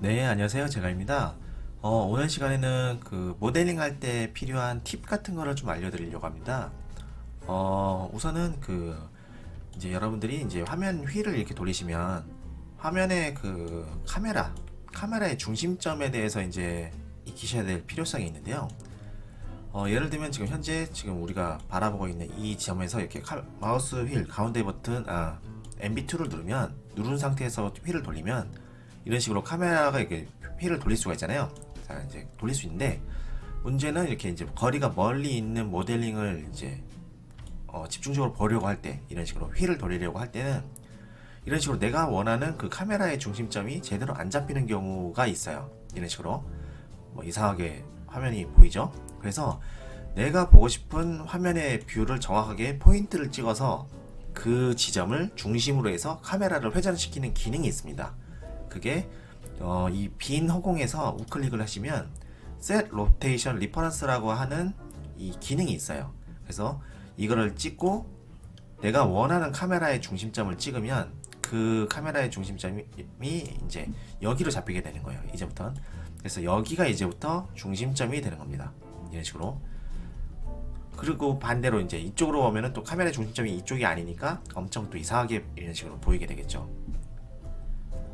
네, 안녕하세요. 제가입니다. 어, 오늘 시간에는 그 모델링 할 때 필요한 팁 같은 거를 좀 알려드리려고 합니다. 어, 우선은 그 이제 여러분들이 이제 화면 휠을 이렇게 돌리시면 화면의 그 카메라, 카메라의 중심점에 대해서 이제 익히셔야 될 필요성이 있는데요. 어, 예를 들면 지금 현재 지금 우리가 바라보고 있는 이 점에서 이렇게 카- 마우스 휠 가운데 버튼 아 MB2를 누르면 누른 상태에서 휠을 돌리면 이런 식으로 카메라가 이렇게 휠을 돌릴 수가 있잖아요. 자 이제 돌릴 수 있는데 문제는 이렇게 이제 거리가 멀리 있는 모델링을 이제 어, 집중적으로 보려고 할 때 이런 식으로 휠을 돌리려고 할 때는 이런 식으로 내가 원하는 그 카메라의 중심점이 제대로 안 잡히는 경우가 있어요. 이런 식으로 뭐 이상하게 화면이 보이죠. 그래서 내가 보고 싶은 화면의 뷰를 정확하게 포인트를 찍어서 그 지점을 중심으로 해서 카메라를 회전시키는 기능이 있습니다. 그게 어, 이 빈 허공에서 우클릭을 하시면 Set Rotation Reference라고 하는 이 기능이 있어요. 그래서 이거를 찍고 내가 원하는 카메라의 중심점을 찍으면 그 카메라의 중심점이 이제 여기로 잡히게 되는 거예요. 이제부터. 그래서 여기가 이제부터 중심점이 되는 겁니다. 이런 식으로. 그리고 반대로 이제 이쪽으로 오면은 또 카메라 중심점이 이쪽이 아니니까 엄청 또 이상하게 이런 식으로 보이게 되겠죠.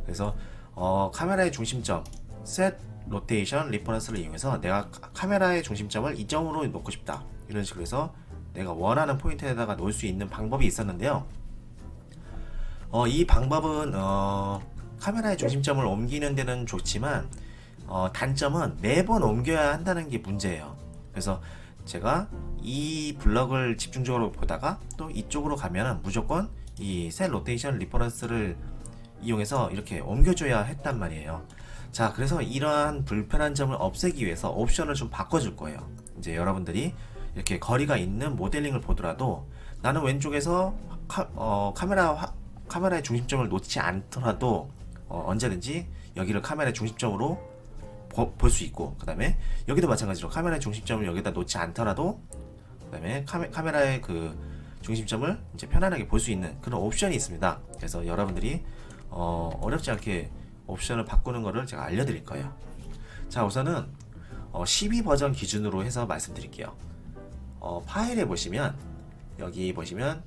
그래서 어, 카메라의 중심점 set rotation reference를 이용해서 내가 카- 카메라의 중심점을 이 점으로 놓고 싶다 이런 식으로 해서 내가 원하는 포인트에다가 놓을 수 있는 방법이 있었는데요. 어, 이 방법은 어, 카메라의 중심점을 옮기는 데는 좋지만 어, 단점은 매번 옮겨야 한다는 게 문제예요. 그래서 제가 이 블럭을 집중적으로 보다가 또 이쪽으로 가면은 무조건 이 셀 로테이션 리퍼런스를 이용해서 이렇게 옮겨줘야 했단 말이에요. 자, 그래서 이러한 불편한 점을 없애기 위해서 옵션을 좀 바꿔줄 거예요. 이제 여러분들이 이렇게 거리가 있는 모델링을 보더라도 나는 왼쪽에서 카, 어, 카메라 화- 카메라의 중심점을 놓지 않더라도 어, 언제든지 여기를 카메라의 중심점으로 볼 수 있고 그 다음에 여기도 마찬가지로 카메라의 중심점을 여기다 놓지 않더라도 그 다음에 카메, 카메라의 그 중심점을 이제 편안하게 볼 수 있는 그런 옵션이 있습니다. 그래서 여러분들이 어, 어렵지 않게 옵션을 바꾸는 거를 제가 알려드릴 거예요. 자 우선은 어, 12 버전 기준으로 해서 말씀드릴게요. 어, 파일에 보시면 여기 보시면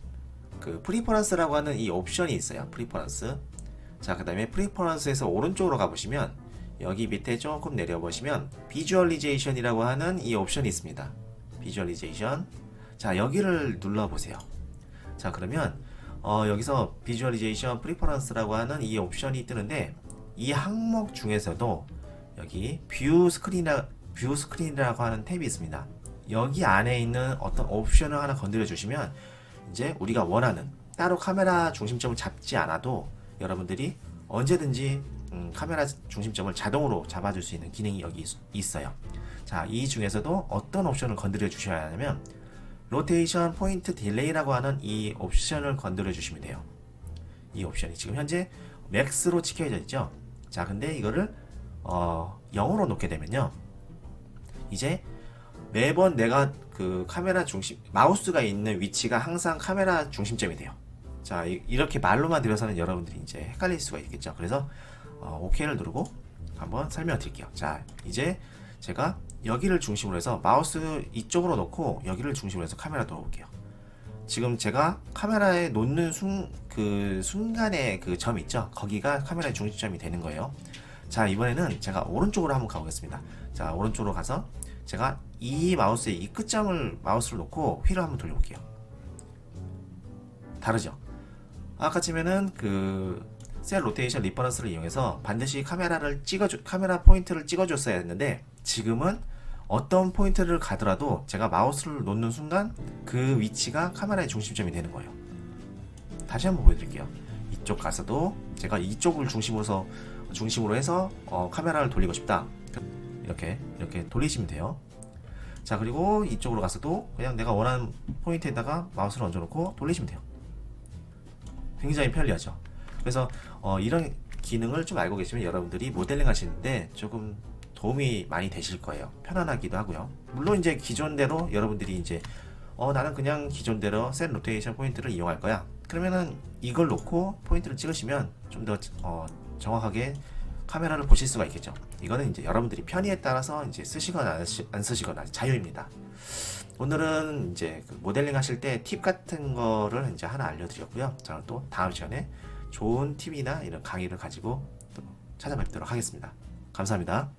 그 프리퍼런스라고 하는 이 옵션이 있어요. 프리퍼런스. 자, 그 다음에 프리퍼런스에서 오른쪽으로 가보시면 여기 밑에 조금 내려보시면 비주얼리제이션이라고 하는 이 옵션이 있습니다. 비주얼리제이션. 자, 여기를 눌러보세요. 자, 그러면 어, 여기서 비주얼리제이션 프리퍼런스라고 하는 이 옵션이 뜨는데 이 항목 중에서도 여기 뷰 스크린이라 뷰 스크린이라고 하는 탭이 있습니다. 여기 안에 있는 어떤 옵션을 하나 건드려 주시면 이제 우리가 원하는 따로 카메라 중심점을 잡지 않아도 여러분들이 언제든지 음, 카메라 중심점을 자동으로 잡아줄 수 있는 기능이 여기 있- 있어요. 자, 이 중에서도 어떤 옵션을 건드려 주셔야 하냐면 로테이션 포인트 딜레이라고 하는 이 옵션을 건드려 주시면 돼요. 이 옵션이 지금 현재 맥스로 찍혀져 있죠. 자, 근데 이거를 어, 0으로 놓게 되면요. 이제 매번 내가 그 카메라 중심 마우스가 있는 위치가 항상 카메라 중심점이 돼요. 자 이, 렇게 말로만 들어서는 여러분들이 이제 헷갈릴 수가 있겠죠. 그래서 어, OK를 누르고 한번 설명드릴게요. 자 이제 제가 여기를 중심으로 해서 마우스 이쪽으로 놓고 여기를 중심으로 해서 카메라 놓을게요. 지금 제가 카메라에 놓는 순, 그 순간의 그 점 있죠? 거기가 카메라의 중심점이 되는 거예요. 자, 이번에는 제가 오른쪽으로 한번 가보겠습니다. 자, 오른쪽으로 가서 제가 이 마우스의 이 끝점을 마우스를 놓고 휠을 한번 돌려볼게요. 다르죠? 아까 치면은 그 셀 로테이션 리퍼런스를 이용해서 반드시 카메라를 찍어줘 카메라 포인트를 찍어줬어야 했는데 지금은 어떤 포인트를 가더라도 제가 마우스를 놓는 순간 그 위치가 카메라의 중심점이 되는 거예요. 다시 한번 보여드릴게요. 이쪽 가서도 제가 이쪽을 중심으로 중심으로 해서 어, 카메라를 돌리고 싶다. 이렇게 이렇게 돌리시면 돼요. 자 그리고 이쪽으로 가서도 그냥 내가 원하는 포인트에다가 마우스를 얹어놓고 돌리시면 돼요. 굉장히 편리하죠. 그래서 어, 이런 기능을 좀 알고 계시면 여러분들이 모델링 하시는데 조금 도움이 많이 되실 거예요. 편안하기도 하고요. 물론 이제 기존대로 여러분들이 이제 어 나는 그냥 기존대로 셋 로테이션 포인트를 이용할 거야. 그러면은 이걸 놓고 포인트를 찍으시면 좀더 어, 정확하게 카메라를 보실 수가 있겠죠. 이거는 이제 여러분들이 편의에 따라서 이제 쓰시거나 안, 쓰, 안 쓰시거나 자유입니다. 오늘은 이제 그 모델링 하실 때 팁 같은 거를 이제 하나 알려드렸고요. 저는 또 다음 시간에 좋은 팁이나 이런 강의를 가지고 또 찾아뵙도록 하겠습니다. 감사합니다.